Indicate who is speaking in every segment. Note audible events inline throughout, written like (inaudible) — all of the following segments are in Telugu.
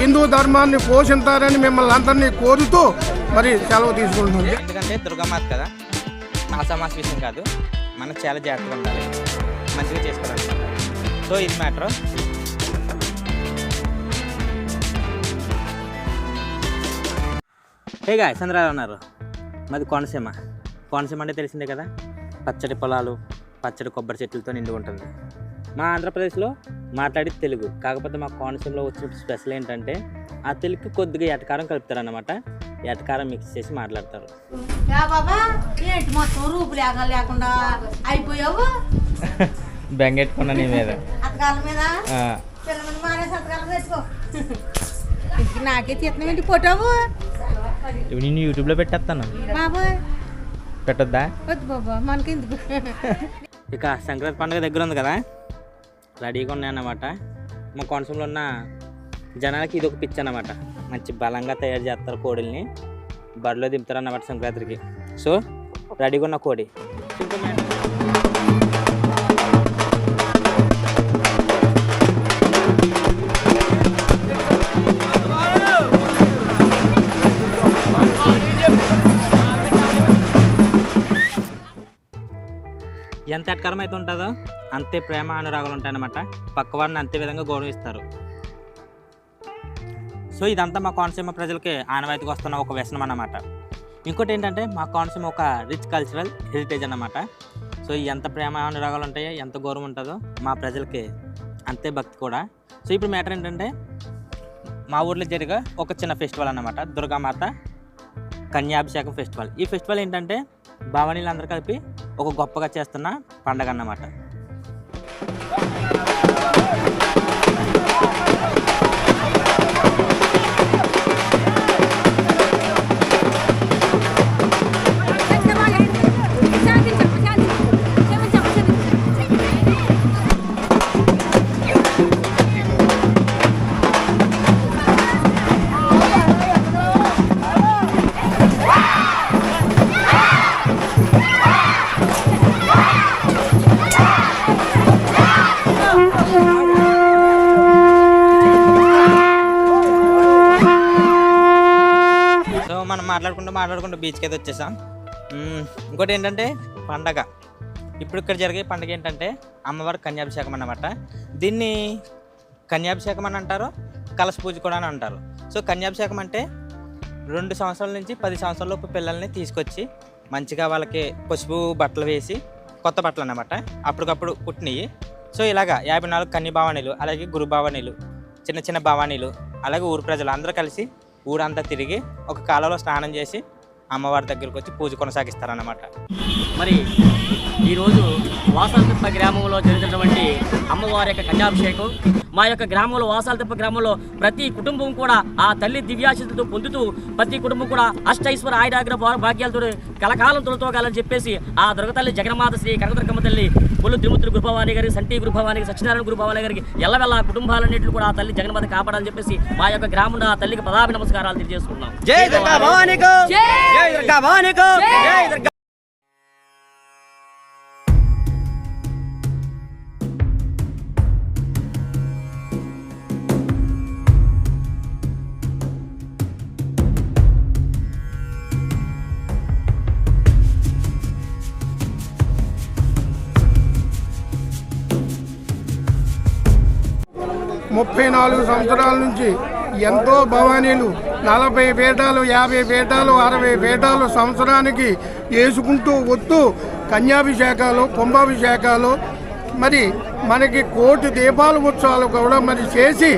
Speaker 1: హిందూ ధర్మాన్ని పోషించారని మిమ్మల్ని అందరినీ కోరుతూ మరి సెలవు తీసుకుంటుంది
Speaker 2: ఎందుకంటే దుర్గామాత కదా ఆసామాస విషయం కాదు. మనం చాలా జాగ్రత్తగా ఉండాలి. మంచిగా చేసుకోవాలి. సో ఇది మ్యాటర్. హే గాయ చంద్రాలు ఉన్నారు? మాది కోనసీమ. కోనసీమ అంటే తెలిసిందే కదా? పచ్చడి పొలాలు పచ్చడి కొబ్బరి చెట్లతో నిండి ఉంటుంది. మా ఆంధ్రప్రదేశ్లో మాట్లాడి తెలుగు. కాకపోతే మా కోనసీమలో వచ్చిన స్పెషల్ ఏంటంటే ఆ తెలుగుకి కొద్దిగా ఎటకారం కలుపుతారు అన్నమాట ఎటకారం మిక్స్ చేసి మాట్లాడతారు.
Speaker 3: యా బాబా ఏంటి మొత్తం రూపు లేక లేకుండా అయిపోయావు? (laughs)
Speaker 2: బెంగెట్టుకున్నా నీ మీద.
Speaker 3: అతకాల మీద? పిల్లల మారేసి అతకాల వేసుకో (laughs) ఇంటికి నాకే తీర్థం ఏంటి పొటావు
Speaker 2: ఇప్పుడు నేను యూట్యూబ్లో పెట్టేస్తాను.
Speaker 3: బాబు
Speaker 2: పెట్టొద్దా ఇక సంక్రాంతి పండుగ దగ్గర ఉంది కదా? రెడీగా ఉన్నాయన్నమాట. మా కోనసీమలో ఉన్న జనాలకి ఇది ఒక పిచ్చి అన్నమాట. మంచి బలంగా తయారు చేస్తారు కోడిల్ని. బరిలో దింపుతారు అన్నమాట సంక్రాంతికి. సో రెడీగా ఉన్న కోడి. ఎంత ఎట్కరం అయితే ఉంటుందో అంతే ప్రేమ అనురాగాలు ఉంటాయన్నమాట. పక్కవాడిని అంతే విధంగా గౌరవిస్తారు. సో ఇదంతా మా కోనసీమ ప్రజలకి ఆనవాయితీకి వస్తున్న ఒక వ్యసనం అన్నమాట. ఇంకోటి ఏంటంటే మా కోనసీమ ఒక రిచ్ కల్చరల్ హెరిటేజ్ అన్నమాట. సో ఎంత ప్రేమ అనురాగాలు ఉంటాయో ఎంత గౌరవం ఉంటుందో మా ప్రజలకి అంతే భక్తి కూడా. సో ఇప్పుడు మ్యాటర్ ఏంటంటే మా ఊర్లో జరిగే ఒక చిన్న ఫెస్టివల్ అన్నమాట. దుర్గామాత కన్యాభిషేకం ఫెస్టివల్. ఈ ఫెస్టివల్ ఏంటంటే భవనీలు అందరూ కలిపి ఒక గొప్పగా చేస్తున్న పండగ అన్నమాట. మాట్లాడుకుంటూ మాట్లాడుకుంటూ బీచ్కి అయితే వచ్చేసాం. ఇంకోటి ఏంటంటే పండగ. ఇప్పుడు ఇక్కడ జరిగే పండగ ఏంటంటే అమ్మవారి కన్యాభిషేకం అన్నమాట. దీన్ని కన్యాభిషేకం అని అంటారు కలశ పూజ కూడా అని అంటారు. సో కన్యాభిషేకం అంటే రెండు సంవత్సరాల నుంచి పది సంవత్సరాలలోపు పిల్లల్ని తీసుకొచ్చి మంచిగా వాళ్ళకి పసుపు బట్టలు వేసి కొత్త బట్టలు అన్నమాట. అప్పటికప్పుడు పుట్టినవి సో ఇలాగా యాభై నాలుగు కన్య భావనీలు అలాగే గురు భావనీలు చిన్న చిన్న భవానీలు అలాగే ఊరు ప్రజలు అందరూ కలిసి ఊరంతా తిరిగి ఒక కాలంలో స్నానం చేసి అమ్మవారి దగ్గరికి వచ్చి పూజ కొనసాగిస్తారన్నమాట.
Speaker 4: మరి ఈరోజు వాసాలతిప్ప గ్రామంలో జరుగుతున్నటువంటి అమ్మవారి యొక్క కన్యాభిషేకం మా యొక్క గ్రామంలో వాసాలతిప్ప గ్రామంలో ప్రతి కుటుంబం కూడా ఆ తల్లి దివ్యాశితులతో పొందుతూ ప్రతి కుటుంబం కూడా అష్టైశ్వర ఆయుడాగ్ర భాగ్యాలతో కలకాలం తొలతోగాలని చెప్పేసి ఆ దుర్గతల్లి జగన్మాత శ్రీ కనకదుర్గమ్మ తల్లి కొల్లు తిరుమతులు గురుభవాని గారికి సంటి గురుభవాని గారికి సత్యనారాయణ గురుభవాని గారికి ఎల్లవెల్ల ఆ కుటుంబాలన్నింటినీ కూడా ఆ తల్లి జగన్మాత కాపాడాలని చెప్పేసి మా యొక్క గ్రామంలో ఆ తల్లికి పదాభి నమస్కారాలు తెలియజేసుకున్నాం
Speaker 5: జై దుర్గా భవానీకు! జై! దుర్గా భవానీకు! జై దుర్గా
Speaker 1: ముప్పై నాలుగు సంవత్సరాల నుంచి ఎంతో భవానీలు నలభై పీఠాలు యాభై పీఠాలు అరవై పీఠాలు సంవత్సరానికి వేసుకుంటూ వస్తూ కన్యాభిషేకాలు కుంభాభిషేకాలు మరి మనకి కోటి దీపాల ఉత్సవాలు కూడా మరి చేసి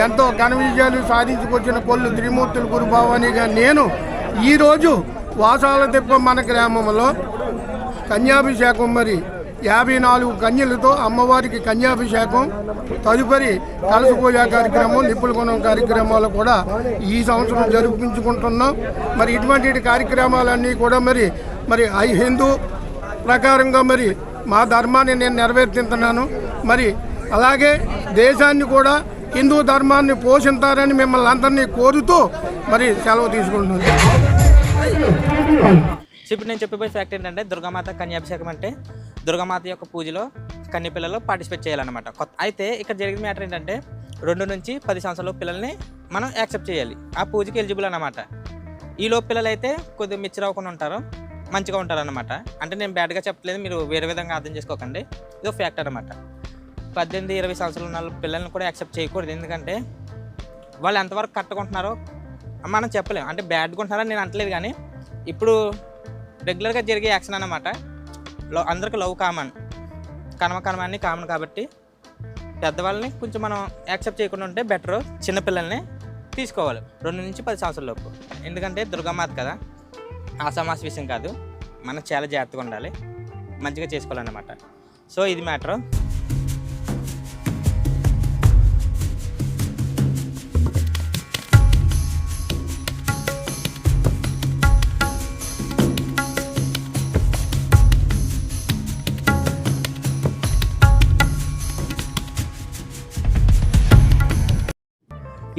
Speaker 1: ఎంతో ఘన విజయాలు సాధించుకొచ్చిన కొల్లు త్రిమూర్తుల గురుభావానిగా నేను ఈరోజు వాసాల తిప్ప మన గ్రామంలో కన్యాభిషేకం మరి యాభై నాలుగు కన్యలతో అమ్మవారికి కన్యాభిషేకం తదుపరి కలస పూజ కార్యక్రమం నిప్పుల గుణం కార్యక్రమాలు కూడా ఈ సంవత్సరం జరిపించుకుంటున్నాం మరి ఇటువంటి కార్యక్రమాలన్నీ కూడా మరి మరి ఐ హిందూ ప్రకారంగా మరి మా ధర్మాన్ని నేను నెరవేర్చుతున్నాను. మరి అలాగే దేశాన్ని కూడా హిందూ ధర్మాన్ని పోషించారని మిమ్మల్ని అందరినీ కోరుతూ మరి సెలవు తీసుకుంటున్నాను.
Speaker 2: ఇప్పుడు నేను చెప్పిపోయే ఫ్యాక్ట్ ఏంటంటే దుర్గామాత కన్యాభిషేకం అంటే దుర్గామాత యొక్క పూజలో కన్య పిల్లలు పార్టిసిపేట్ చేయాలన్నమాట. కొత్త అయితే ఇక్కడ జరిగిన మ్యాటర్ ఏంటంటే రెండు నుంచి పది సంవత్సరాల పిల్లల్ని మనం యాక్సెప్ట్ చేయాలి. ఆ పూజకి ఎలిజిబుల్ అనమాట ఈలో పిల్లలు అయితే కొద్దిగా మిక్చర్ అవ్వకుండా ఉంటారు మంచిగా ఉంటారు అనమాట అంటే నేను బ్యాడ్గా చెప్పలేదు మీరు వేరే విధంగా అర్థం చేసుకోకండి. ఇది ఫ్యాక్ట్ అనమాట పద్దెనిమిది ఇరవై సంవత్సరాలు ఉన్న పిల్లల్ని కూడా యాక్సెప్ట్ చేయకూడదు. ఎందుకంటే వాళ్ళు ఎంతవరకు కట్టుకుంటున్నారో మనం చెప్పలేం. అంటే బ్యాడ్గా ఉంటున్నారని నేను అంటలేదు కానీ ఇప్పుడు రెగ్యులర్గా జరిగే యాక్షన్ అన్నమాట. లవ్ అందరికి లవ్ కామన్. కనమ కనమాన్ని కామన్ కాబట్టి పెద్దవాళ్ళని కొంచెం మనం యాక్సెప్ట్ చేయకుండా ఉంటే బెటర్ చిన్నపిల్లల్ని తీసుకోవాలి. రెండు నుంచి పది సంవత్సరాల లోపు. ఎందుకంటే దుర్గామాత కదా. ఆసామాస విషయం కాదు. మనం చాలా జాగ్రత్తగా ఉండాలి. మంచిగా చేసుకోవాలన్నమాట. సో ఇది మ్యాటర్.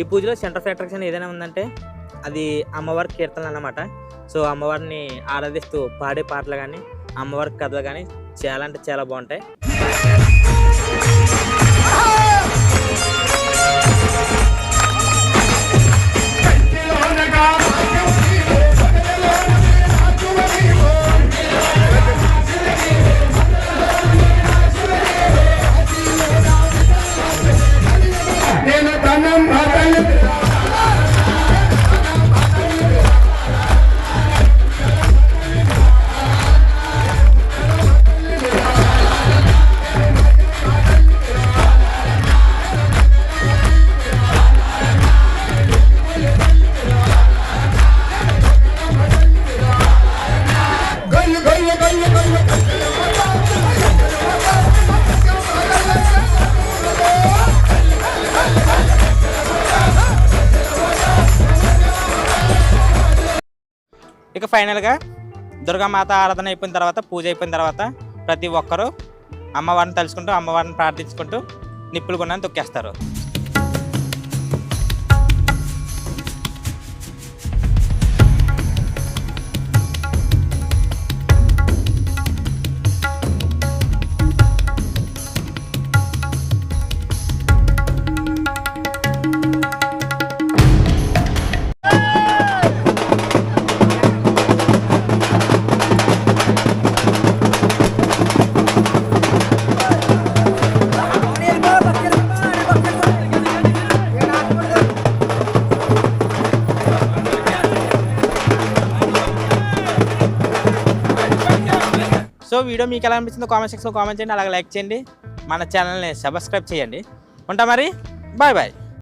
Speaker 2: ఈ పూజలో సెంటర్ ఆఫ్ అట్రాక్షన్ ఏదైనా ఉందంటే అది అమ్మవారి కీర్తనలు అన్నమాట. సో అమ్మవారిని ఆరాధిస్తూ పాడే పాటలు కానీ అమ్మవారి కథలు కానీ చాలా అంటే చాలా బాగుంటాయి. ఇక ఫైనల్గా దుర్గామాత ఆరాధన అయిపోయిన తర్వాత పూజ అయిపోయిన తర్వాత ప్రతి ఒక్కరూ అమ్మవారిని తలుచుకుంటూ అమ్మవారిని ప్రార్థించుకుంటూ నిప్పులు కొన్నాను తొక్కేస్తారు. వీడియో మీకు ఎలా అనిపించిందో కామెంట్ సెక్షన్లో కామెంట్ చేయండి అలాగే లైక్ చేయండి. మన ఛానల్ని సబ్స్క్రైబ్ చేయండి. ఉంటా మరి? Bye bye.